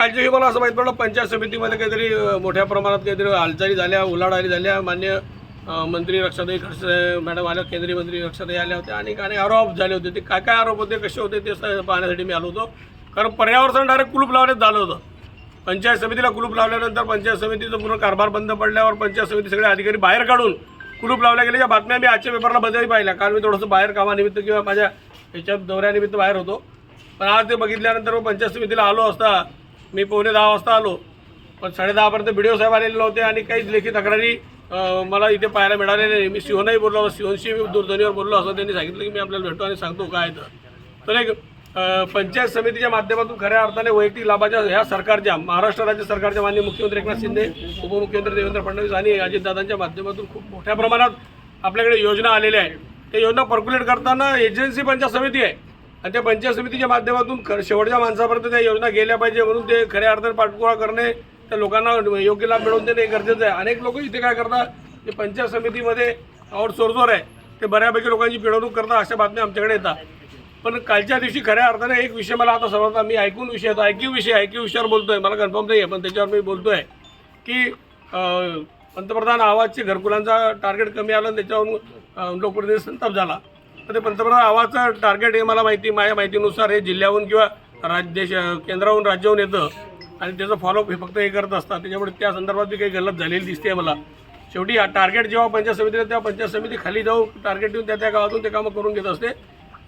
आजही मला असं माहीत पडलं. पंचायत समितीमध्ये काहीतरी मोठ्या प्रमाणात काहीतरी हालचाली झाल्या उलाढाली झाल्या. मान्य मंत्री रक्षाताई खडसे मॅडम आल्या केंद्रीय मंत्री रक्षाताई आल्या होत्या. आणि काही आरोप झाले होते. ते काय काय आरोप होते कसे होते ते स- पाहण्यासाठी मी आलो होतो. कारण पर्यावरण डायरेक्ट कुलूप लावण्यात झालं होतं. पंचायत समितीला कुलूप लावल्यानंतर पंचायत समितीचं पूर्ण कारभार बंद पडल्यावर पंचायत समिती सगळे अधिकारी बाहेर काढून कुलूप लावल्या गेल्या. बातम्या मी आजच्या पेपरला बदलही पाहिल्या. काल मी थोडंसं बाहेर कामानिमित्त किंवा माझ्या याच्या दौऱ्यानिमित्त बाहेर होतो. पण आज ते बघितल्यानंतर मग पंचायत समितीला आलो असता मी पावणे दहा वाजता आलो पण साडेदहापर्यंत बी डी ओ साहेब आलेले नव्हते आणि काहीच लेखी तक्रारी मला इथे पाहायला मिळाले नाही. मी सिंहनही बोललो सिंहनशी मी दूरध्वनीवर बोललो असं त्यांनी सांगितलं की मी आपल्याला भेटतो आणि सांगतो काय तर तर एक पंचायत समितीच्या माध्यमातून खऱ्या अर्थाने वैयक्तिक लाभाच्या ह्या सरकारच्या महाराष्ट्र राज्य सरकारच्या माननीय मुख्यमंत्री एकनाथ शिंदे उपमुख्यमंत्री देवेंद्र फडणवीस आणि अजितदादांच्या माध्यमातून खूप मोठ्या प्रमाणात आपल्याकडे योजना आलेल्या आहेत. त्या योजना पर्क्युलेट करताना एजन्सी पंचायत समिती आहे. आणि त्या पंचायत समितीच्या माध्यमातून ख- शेवटच्या माणसापर्यंत त्या योजना गेल्या पाहिजे म्हणून ते खऱ्या अर्थाने पाठपुरावा करणे त्या लोकांना योग्य लाभ मिळवून देणे हे गरजेचं आहे. अनेक लोक इथे काय करतात ते पंचायत समितीमध्ये आउटसोर्सवर आहे ते बऱ्यापैकी लोकांची पिळवणूक करतात अशा बातम्या आमच्याकडे येतात. पण कालच्या दिवशी खऱ्या अर्थाने एक विषय मला आता समजला मी ऐकून विषय येतो. ऐकीव विषय ऐकीव विषयावर बोलतोय मला कन्फर्म नाही आहे पण त्याच्यावर मी बोलतोय की पंतप्रधान आवाजचे घरकुलांचा टार्गेट कमी आलं आणि त्याच्यावरून लोकप्रतिनिधी संताप झाला. तर ते पंतप्रधान आवाजचं टार्गेट हे मला माहिती माझ्या माहितीनुसार हे जिल्ह्याहून किंवा राज्य देश केंद्राहून राज्याहून येतं. आणि त्याचं फॉलोअप हे फक्त हे करत असतात. त्याच्यामुळे त्या संदर्भात बी काही गलत झालेली दिसते मला. शेवटी टार्गेट जेव्हा पंचायत समितीला तेव्हा पंचायत समिती खाली जाऊन टार्गेट देऊन त्या त्या गावातून ते कामं करून घेत असते.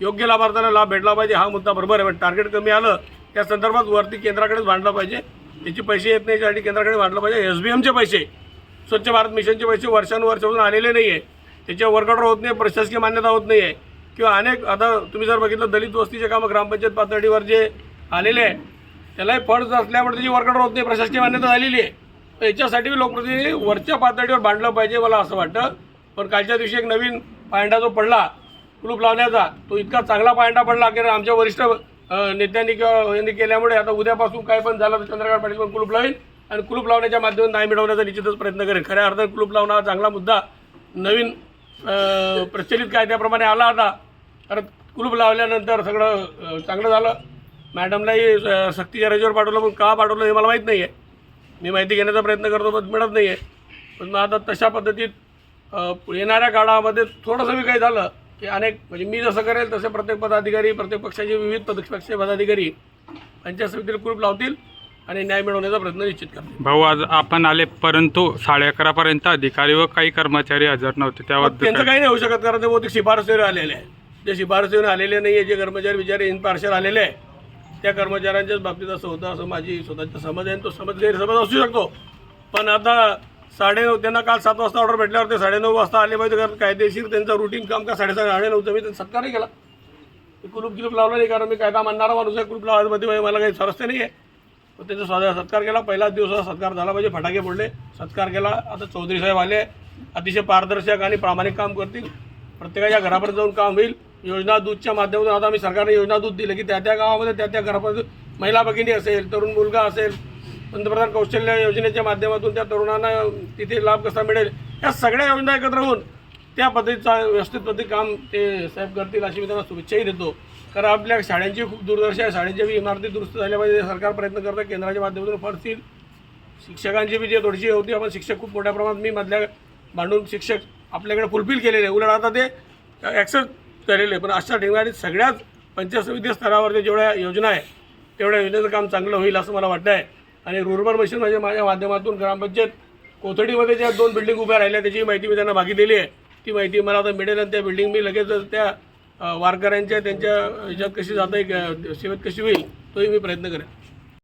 योग्य लाभार्थ्यांना लाभ भेटला पाहिजे हा मुद्दा बरोबर आहे. पण टार्गेट कमी आलं त्या संदर्भात वरती केंद्राकडेच मांडलं पाहिजे. त्याचे पैसे येत नाही यासाठी केंद्राकडे मांडलं पाहिजे. एस बी एमचे पैसे स्वच्छ भारत मिशनचे पैसे वर्षानुवर्षातून आलेले नाही आहे त्याच्या वर्कआउट होत नाही प्रशासकीय मान्यता होत नाही आहे किंवा अनेक आता तुम्ही जर बघितलं दलित वस्तीचे कामं ग्रामपंचायत पातळीवर जे आलेले आहे त्यालाही फंड असल्यामुळे त्याची वर्कआउट होत नाही प्रशासकीय मान्यता झालेली आहे. तर याच्यासाठी लोकप्रतिनिधी वरच्या पातळीवर बांधलं पाहिजे मला असं वाटतं. पण कालच्या दिवशी एक नवीन पायंडा जो पडला कुलूप लावण्याचा तो इतका चांगला पायंडा पडला की आमच्या वरिष्ठ नेत्यांनी किंवा यांनी केल्यामुळे आता उद्यापासून काय पण झालं तर चंद्रकांत पाटील पण कुलूप लावेल आणि कुलूप लावण्याच्या माध्यमातून न्याय मिळवण्याचा निश्चितच प्रयत्न करेल. खऱ्या अर्थात कुलूप लावणं हा चांगला मुद्दा नवीन प्रचलित कायद्याप्रमाणे आला होता. कारण कुलूप लावल्यानंतर सगळं चांगलं झालं. मॅडमलाही सक्तीच्या रजेवर पाठवलं पण का पाठवलं हे मला माहीत नाही आहे मी माहिती घेण्याचा प्रयत्न करतो पण मिळत नाही आहे पण मग आता तशा पद्धतीत येणाऱ्या काळामध्ये थोडंसं बी काही झालं की अनेक म्हणजे मी जसं करेल तसे प्रत्येक पदाधिकारी प्रत्येक पक्षाचे विविध पद पक्ष पदाधिकारी पंचायत समितीला कुलूप लावतील. आणि न्याय मिळवण्याचा प्रयत्न निश्चित करतील भाऊ आज आपण आले परंतु साडे अकरापर्यंत अधिकारी व काही कर्मचारी हजर नव्हते. त्याबद्दल त्यांचं काय? काही नाही होऊ शकत कारण ते बहुतेक शिफारसीवर आलेले आहे जे शिफारसीवर आलेले नाही आहे जे कर्मचारी बिचारे इन पार्शल आलेले आहे त्या कर्मचाऱ्यांच्याच बाबतीत असं होतं असं माझी स्वतःचा समज आहे आणि तो समज गैरसमज असू शकतो. पण आता साडेनऊ त्यांना काल सात वाजता ऑर्डर भेटल्यावर ते साडेनऊ वाजता आले पाहिजे कारण कायदेशीर त्यांचं रुटीन काम का साडेसात साडेनऊचं मी त्यांचा सत्कारही केला. कुलूप किलूप लावला नाही कारण मी कायदा मानणारा माणूस आहे. कुलूप लावायमध्ये मला काही स्वारस्य नाही आहे तर त्याचा सदा सत्कार केला. पहिलाच दिवसाचा सत्कार झाला पाहिजे फटाके फोडले. सत्कार केला. आता चौधरी साहेब आले. अतिशय पारदर्शक आणि प्रामाणिक काम करतील. प्रत्येकाच्या घरापर्यंत जाऊन काम होईल. योजना दूधच्या माध्यमातून आता आम्ही सरकारने योजना दूध दिलं की त्या त्या गावामध्ये त्या त्या घरापर्यंत महिला भगिनी असेल तरुण मुलगा असेल पंतप्रधान कौशल्य योजनेच्या माध्यमातून त्या तरुणांना तिथे लाभ कसा मिळेल? या सगळ्या योजना एकत्र होऊन त्या पद्धतीचा व्यवस्थित पद्धती काम ते साहेब करतील अशी मी त्यांना शुभेच्छाही देतो. कारण आपल्या शाळांची खूप दूरदर्शी आहे शाळेच्या बी इमारती दुरुस्त झाल्या पाहिजे सरकार प्रयत्न करतं केंद्राच्या माध्यमातून फडतील. शिक्षकांची बी जे थोडीशी होती आपण शिक्षक खूप मोठ्या प्रमाणात मी मधल्या भांडून शिक्षक आपल्याकडे फुलफिल केलेले आहे. उलट आता ते ॲक्सेप्ट केलेले पण अशा ठिकाणी सगळ्याच पंचायत समिती स्तरावरच्या जेवढ्या योजना आहे तेवढ्या योजनेचं काम चांगलं होईल असं मला वाटतं आहे आणि रुर्बन मशीन म्हणजे माझ्या माध्यमातून ग्रामपंचायत कोथडीमध्ये ज्या दोन बिल्डिंग उभ्या राहिल्या त्याची माहिती मी त्यांना मागितलेली आहे. ती माहिती मला आता मिळेल आणि त्या बिल्डिंग मी लगेच त्या वारकऱ्यांच्या त्यांच्या ह्याच्यात कशी जाता येईल सेवेत कशी होईल तोही मी प्रयत्न करेन.